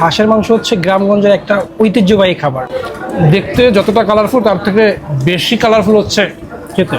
হাঁসের মাংস হচ্ছে গ্রামগঞ্জের একটা ঐতিহ্যবাহী খাবার। দেখতে যতটা কালারফুল তার থেকে বেশি কালারফুল হচ্ছে খেতে।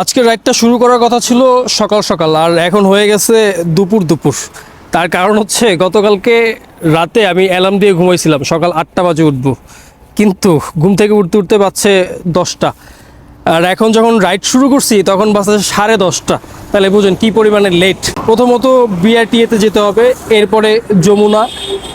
আজকে রাইডটা শুরু করার কথা ছিল সকাল সকাল, আর এখন হয়ে গেছে দুপুর দুপুর। তার কারণ হচ্ছে গতকালকে রাতে আমি অ্যালার্ম দিয়ে ঘুমাইছিলাম, সকাল আটটা বাজে উঠবো। কিন্তু ঘুম থেকে উঠতে উঠতে পাচ্ছে দশটা। আর এখন যখন রাইড শুরু করছি, তখন বাসে সাড়ে দশটা। তাহলে বুঝুন কী পরিমাণে লেট প্রথমত বিআরটিএতে যেতে হবে, এরপরে যমুনা,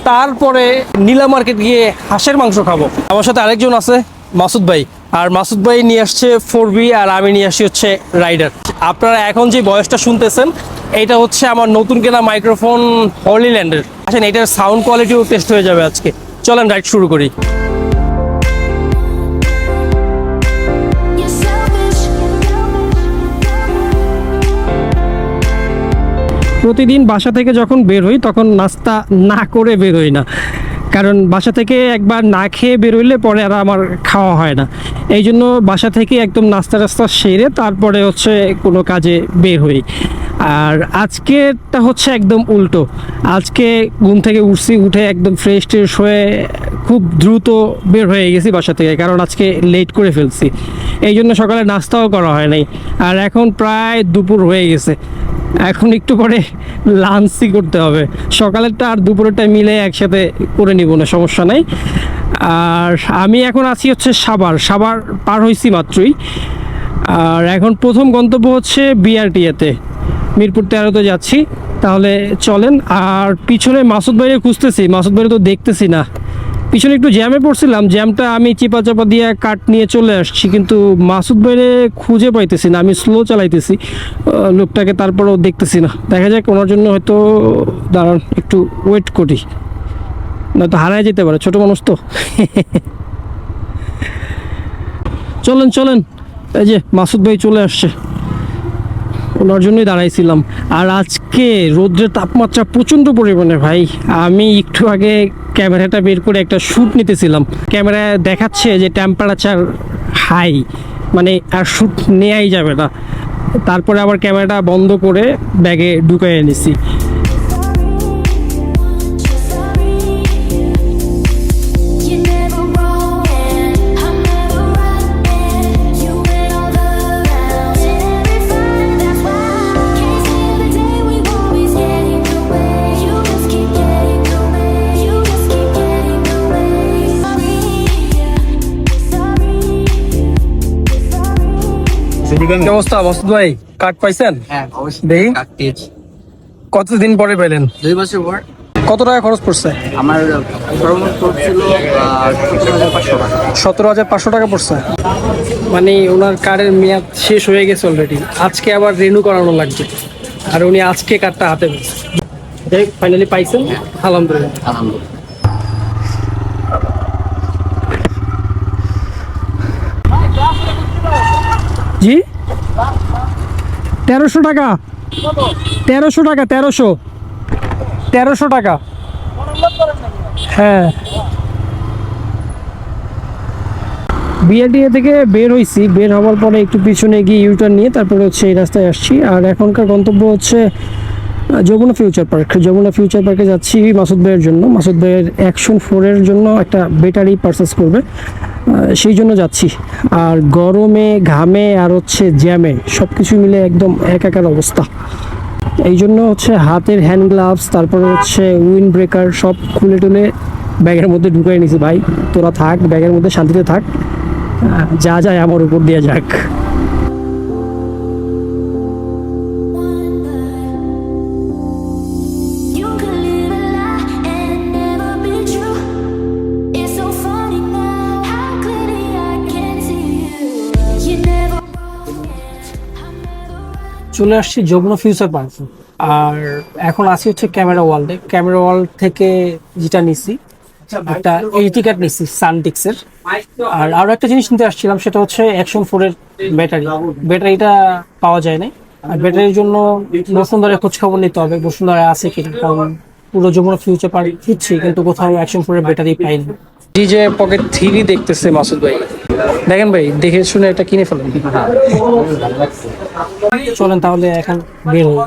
তারপরে নীলা মার্কেট গিয়ে হাঁসের মাংস খাব। আমার সাথে আরেকজন আছে, মাসুদ ভাই। আর মাসুদ ভাই নিয়ে আসছে ফোর বি আর আমি নিয়ে আসছি হচ্ছে রাইডার আপনারা এখন যে বয়সটা শুনতেছেন এটা হচ্ছে আমার নতুন কেনা মাইক্রোফোন হলিল্যান্ডের আসেন, এটার সাউন্ড কোয়ালিটিও টেস্ট হয়ে যাবে আজকে। চলেন রাইড শুরু করি। প্রতিদিন বাসা থেকে যখন বের হই, তখন নাস্তা না করে বের হই না। কারণ বাসা থেকে একবার না খেয়ে বেরোলে পরে আর আমার খাওয়া হয় না। এই জন্য বাসা থেকে একদম নাস্তা টাস্তা সেরে তারপরে হচ্ছে কোনো কাজে বের হই। আর আজকেরটা হচ্ছে একদম উল্টো। আজকে ঘুম থেকে উঠছি, উঠে একদম ফ্রেশ ট্রেশ হয়ে খুব দ্রুত বের হয়ে গেছি বাসা থেকে, কারণ আজকে লেট করে ফেলছি। এই জন্য সকালে নাস্তাও করা হয় নাই। আর এখন প্রায় দুপুর হয়ে গেছে। এখন একটু পরে লাঞ্চই করতে হবে। সকালেরটা আর দুপুরেরটা মিলে একসাথে করে নিব না, সমস্যা নাই। আর আমি এখন আছি হচ্ছে সাবার সাবার পার হয়েছি মাত্রই। আর এখন প্রথম গন্তব্য হচ্ছে বিআরটিএতে মিরপুর তেরোতে যাচ্ছি, তাহলে চলেন। আর পিছনে মাসুদ ভাইরে খুঁজতেছি, মাসুদ ভাইরে তো দেখতেছি না। পিছনে একটু জ্যামে পড়ছিলাম, জ্যামটা আমি চিপা চাপা দিয়ে কাট নিয়ে চলে আসছি, কিন্তু মাসুদ ভাইরে খুঁজে পাইতেছি না, আমি স্লো চালাইতেছি। লোকটাকে তারপরেও দেখতেছি না। দেখা যাক ওনার জন্য হয়তো, দাঁড়ান, একটু ওয়েট করি। না তো হারায় যেতে পারে, ছোট মানুষ তো। চলেন চলেন। এই যে মাসুদ ভাই চলে আসছে। ওনার জন্যই দাঁড়াইছিলাম। আর আজকে রোদ্রের তাপমাত্রা প্রচণ্ড পরিমাণে ভাই। আমি একটু আগে ক্যামেরাটা বের করে একটা শ্যুট নিতেছিলাম। ক্যামেরা দেখাচ্ছে যে টেম্পারেচার হাই মানে আর শ্যুট নেওয়াই যাবে না। তারপরে আবার ক্যামেরাটা বন্ধ করে ব্যাগে ঢুকাই নিছি। কি অবস্থা মাসুদ ভাই? কাট পাইছেন? হ্যাঁ অবশ্যই দেখি। পেয়েছি। কতদিন পরে পেলেন দুই বছর পর। কত টাকা খরচ পড়ছে? আমার সতেরো হাজার পাঁচশো টাকা। পড়ছে। মানে ওনার কার্ডের মেয়াদ শেষ হয়ে গেছে অলরেডি আজকে আবার রিনিউ করানো লাগবে। আর উনি আজকে কার্ডটা হাতে যাই ফাইনালি পাইছেন। আলহামদুলিল্লাহ। আলহামদুলিল্লাহ। জি? তেরোশো টাকা। তেরোশো টাকা, তেরোশো। তেরোশো টাকা। হ্যাঁ। বিআরটিএ থেকে বের হয়েছি বের হওয়ার পরে একটু পিছনে গিয়ে ইউটার্ন নিয়ে তারপরে হচ্ছে এই রাস্তায় আসছি। আর এখনকার গন্তব্য হচ্ছে Jamuna future park. Jamuna future পার্কে যাচ্ছি মাসুদ ভাইয়ের জন্য। মাসুদ ভাইয়ের অ্যাকশন ফোরের জন্য একটা ব্যাটারি পারচেস করবে। সেই জন্য যাচ্ছি। আর গরমে, ঘামে, আর হচ্ছে জ্যামে সব কিছু মিলে একদম একাকার অবস্থা। এই জন্য হচ্ছে হাতের হ্যান্ড গ্লাভস তারপরে হচ্ছে উইন্ড ব্রেকার সব খুলে টুলে ব্যাগের মধ্যে ঢুকাই নিছি। ভাই, তোরা থাক, ব্যাগের মধ্যে শান্তিতে থাক। যা যায় আমার উপর দিয়ে যাক। চলে আসছি যমুনা ফিউচার পার্ক আর এখন আসি হচ্ছে ক্যামেরা ওয়ার্ল্ডে ক্যামেরা ওয়ার্ল্ড থেকে যেটা নিছি, একটা এইচডি কার্ড নিছি সানটিক্সের আর আরও একটা জিনিস নিতে আসছিলাম, সেটা হচ্ছে অ্যাকশন ফোরের ব্যাটারি ব্যাটারিটা পাওয়া যায় না আর ব্যাটারির জন্য বসুন্ধরা খোঁজ খবর নিতে হবে। বসুন্ধরা আছে কিনা কারণ পুরো যমুনা ফিউচার পার্ক খুঁজছি কিন্তু কোথাও অ্যাকশন ফোরের ব্যাটারি পাইনি ডিজে পকেট থ্রি দেখতেছে মাসুদ ভাই। দেখেন ভাই, দেখে শুনে এটা কিনে ফেলেন। চলেন তাহলে এখন বের হই।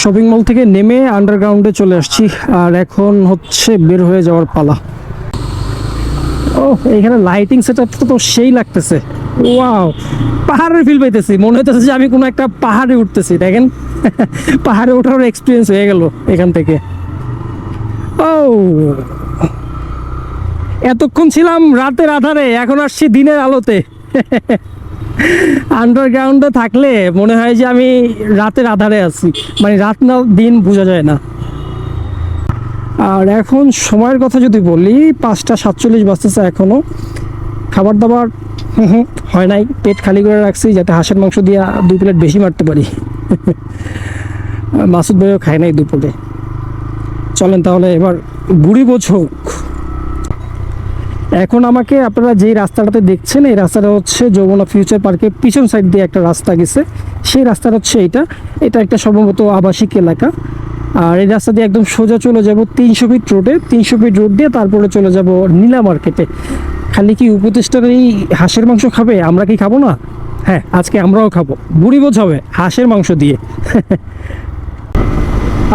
শপিং মল থেকে নেমে আন্ডারগ্রাউন্ডে চলে আসছি, আর এখন হচ্ছে বের হয়ে যাওয়ার পালা। ও, এখানে লাইটিং সেটআপ তো সেই লাগতেছে। ওয়াও পাহাড়ের ফিল পাইতেছি। মনে হইতেছে যে আমি কোনো একটা পাহাড়ে উঠতেছি, দেখেন? পাহাড়ে ওঠার এক্সপিরিয়েন্স হয়ে গেল এখান থেকে। ও এতক্ষণ ছিলাম রাতের আধারে, এখন আসছি দিনের আলোতে। আন্ডারগ্রাউন্ডে থাকলে মনে হয় যে আমি রাতের আধারে আছি। মানে রাত না, দিন বোঝা যায় না। আর এখন সময়ের কথা যদি বলি, পাঁচটা সাতচল্লিশ বাজতেছে এখনও খাবার দাবার, হুম হয় নাই। পেট খালি করে রাখছি যাতে হাঁসের মাংস দিয়ে দুই প্লেট বেশি মারতে পারি। মাসুদ ভাইও খায় নাই দুপুরে। চলেন তাহলে এবার বুড়ি বোঝ হোক এখন আমাকে আপনারা যেই রাস্তাটাতে দেখছেন, এই রাস্তাটা হচ্ছে যমুনা ফিউচার পার্কের পিছন সাইড দিয়ে একটা রাস্তা গেছে। সেই রাস্তাটা হচ্ছে এইটা। এটা একটা সম্ভবত আবাসিক এলাকা। আর এই রাস্তা দিয়ে একদম সোজা চলে যাব তিনশো ফিট রোডে। তিনশো ফিট রোড দিয়ে তারপরে চলে যাব নীলা মার্কেটে। খালি কি উপদেষ্টার এই হাঁসের মাংস খাবে? আমরা কি খাব না? হ্যাঁ আজকে আমরাও খাব। বুড়ি বোঝ হবে হাঁসের মাংস দিয়ে।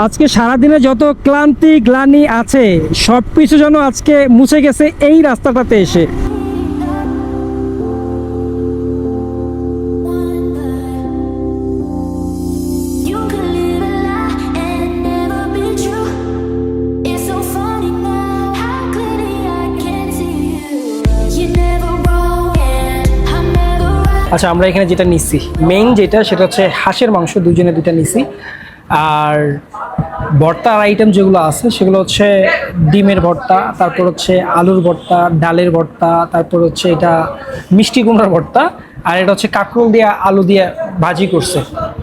আজকে সারাদিনে যত ক্লান্তি, গ্লানি আছে সব কিছু যেন আজকে মুছে গেছে এই রাস্তাটাতে এসে। আচ্ছা আমরা এখানে যেটা নিচ্ছি মেইন যেটা, সেটা হচ্ছে হাঁসের মাংস, দুজনে দুটা নিচ্ছি। আর ভর্তার আইটেম যেগুলো আছে, সেগুলো হচ্ছে ডিমের ভর্তা, তারপর হচ্ছে আলুর ভর্তা, ডালের ভর্তা, তারপর হচ্ছে এটা মিষ্টি কুমড়ার ভর্তা, আর এটা হচ্ছে কাঁকরোল দিয়ে আলু দিয়ে ভাজি করছে।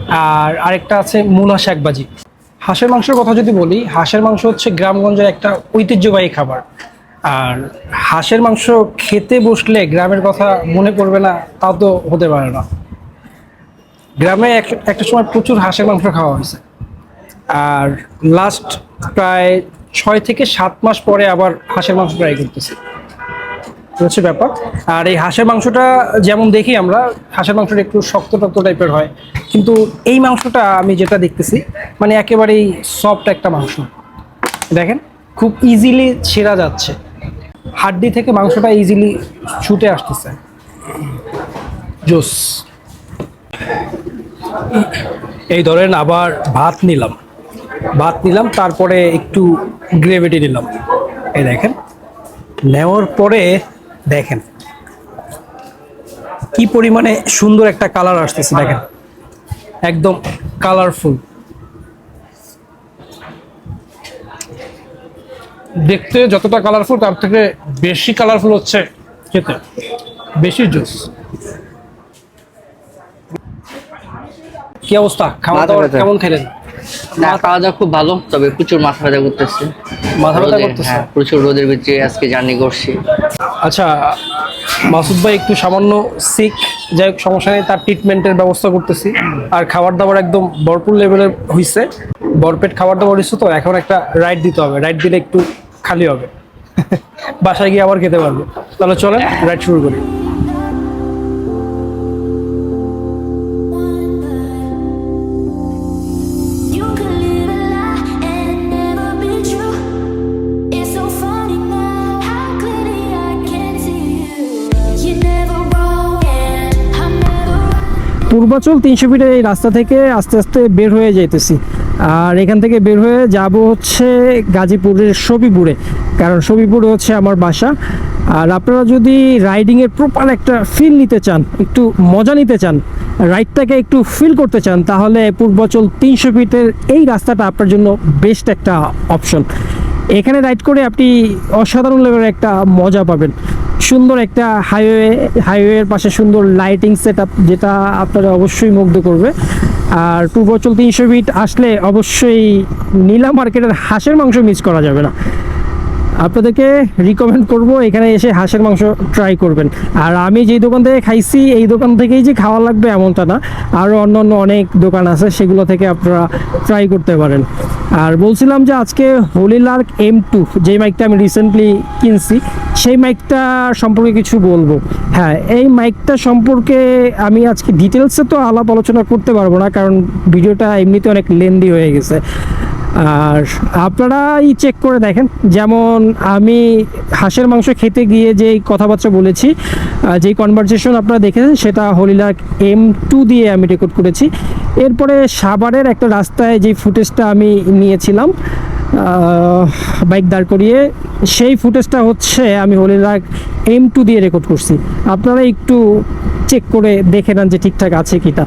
আর আরেকটা আছে মূলা শাক ভাজি। হাঁসের মাংসের কথা যদি বলি, হাঁসের মাংস হচ্ছে গ্রামগঞ্জের একটা ঐতিহ্যবাহী খাবার। আর হাঁসের মাংস খেতে বসলে গ্রামের কথা মনে পড়বে না, তাও তো হতে পারে না। গ্রামে এক- একটা সময় প্রচুর হাঁসের মাংস খাওয়া হয়েছে। আর লাস্ট প্রায় ছয় থেকে সাত মাস পরে আবার হাঁসের মাংস ট্রাই করতেছি। হচ্ছে ব্যাপার? আর এই হাঁসের মাংসটা যেমন দেখি আমরা, হাঁসের মাংসটা একটু শক্ত টক্ত টাইপের হয়। কিন্তু এই মাংসটা আমি যেটা দেখতেছি মানে একেবারেই সফট একটা মাংস। দেখেন, খুব ইজিলি ছেঁড়া যাচ্ছে। হাড্ডি থেকে মাংসটা ইজিলি ছুটে আসতেছে। জোস এই ধরেন আবার ভাত নিলাম। ভাত নিলাম তারপরে একটু গ্রেভিটি নিলাম। এই দেখেন নেওয়ার পরে দেখেন কি পরিমাণে সুন্দর একটা কালার আসতেছে দেখেন। একদম কালারফুল দেখতে যতটা কালারফুল তার থেকে বেশি কালারফুল হচ্ছে খেতে। বেশি জুস কি অবস্থা? খাওয়া দাওয়া কেমন খেলেন? না খাওয়া দাওয়া খুব ভালো তবে প্রচুর মাথা ব্যথা করতেছে। মাথা ব্যথা করতেছে? হ্যাঁ প্রচুর রোদের ভিতরে আজকে জার্নি করছি। আচ্ছা মাসুদ ভাই একটু সামান্য সিক যাই হোক সমস্যা নেই তার ট্রিটমেন্টের ব্যবস্থা করতেছি। আর খাবার দাবার একদম ভরপুর লেভেলের হয়েছে বরপেট খাবার দাবার হয়েছে তো এখন একটা রাইড দিতে হবে রাইড দিলে একটু খালি হবে। বাসায় গিয়ে আবার খেতে পারব। তাহলে চলেন রাইড শুরু করি। পূর্বাচল তিনশো ফিটের এই রাস্তা থেকে আস্তে আস্তে বের হয়ে যাইতেছি। আর এখান থেকে বের হয়ে যাব হচ্ছে গাজীপুরের সবিপুরে কারণ সবিপুরে হচ্ছে আমার বাসা। আর আপনারা যদি রাইডিংয়ের প্রপার একটা ফিল নিতে চান, একটু মজা নিতে চান রাইডটাকে একটু ফিল করতে চান, তাহলে পূর্বাচল তিনশো ফিটের এই রাস্তাটা আপনার জন্য বেস্ট একটা অপশন এখানে রাইড করে আপনি অসাধারণ লেভেলের একটা মজা পাবেন। সুন্দর একটা হাইওয়ে হাইওয়ের পাশে সুন্দর লাইটিং সেট যেটা আপনারা অবশ্যই মুগ্ধ করবে। আর টু বছর তিনশো ফিট আসলে অবশ্যই নীলা মার্কেটের হাঁসের মাংস মিস করা যাবে না। আপনাদেরকে রিকমেন্ড করব, এখানে এসে হাঁসের মাংস ট্রাই করবেন। আর আমি যেই দোকান থেকে খাইছি, এই দোকান থেকেই যে খাওয়া লাগবে এমনটা না। আরও অন্য অন্য অনেক দোকান আছে, সেগুলো থেকে আপনারা ট্রাই করতে পারেন। আর বলছিলাম যে আজকে হোলি লার্ক এম টু যে মাইকটা আমি রিসেন্টলি কিনছি, সেই মাইকটা সম্পর্কে কিছু বলব। হ্যাঁ এই মাইকটা সম্পর্কে আমি আজকে ডিটেলসে তো আলাপ আলোচনা করতে পারব না, কারণ ভিডিওটা এমনিতে অনেক লেন্দি হয়ে গেছে। আর আপনারাই চেক করে দেখেন। যেমন আমি হাঁসের মাংস খেতে গিয়ে যেই কথাবার্তা বলেছি যেই কনভারসেশন আপনারা দেখেছেন, সেটা হলিলাক এম টু দিয়ে আমি রেকর্ড করেছি। এরপরে সাভারের একটা রাস্তায় যে ফুটেজটা আমি নিয়েছিলাম বাইক দাঁড় করিয়ে, সেই ফুটেজটা হচ্ছে আমি হলিলাক এম টু দিয়ে রেকর্ড করছি। আপনারা একটু চেক করে দেখে নেন যে ঠিকঠাক আছে কিটা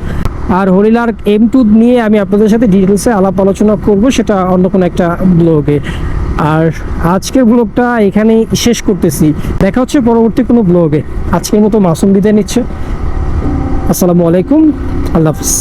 আর হরিলার এম টু নিয়ে আমি আপনাদের সাথে ডিটেলসে আলাপ আলোচনা করব, সেটা অন্য কোনো একটা ব্লগে আর আজকের ব্লগটা এখানেই শেষ করতেছি। দেখা হচ্ছে পরবর্তী কোনো ব্লগে আজকের মতো মাসুম বিদায় নিচ্ছে। আসসালামু আলাইকুম। আল্লাহ হাফিজ।